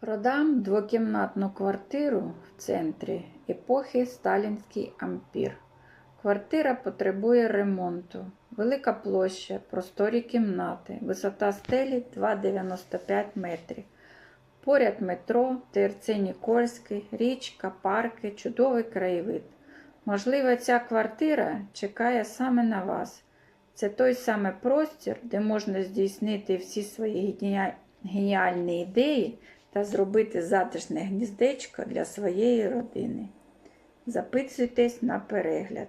Продам двокімнатну квартиру в центрі епохи Сталінський ампір. Квартира потребує ремонту. Велика площа, просторі кімнати, висота стелі 2,95 метрів. Поряд метро, ТРЦ Нікольський, річка, парки, чудовий краєвид. Можливо, ця квартира чекає саме на вас. Це той самий простір, де можна здійснити всі свої геніальні ідеї та зробити затишне гніздечко для своєї родини. Записуйтесь на перегляд.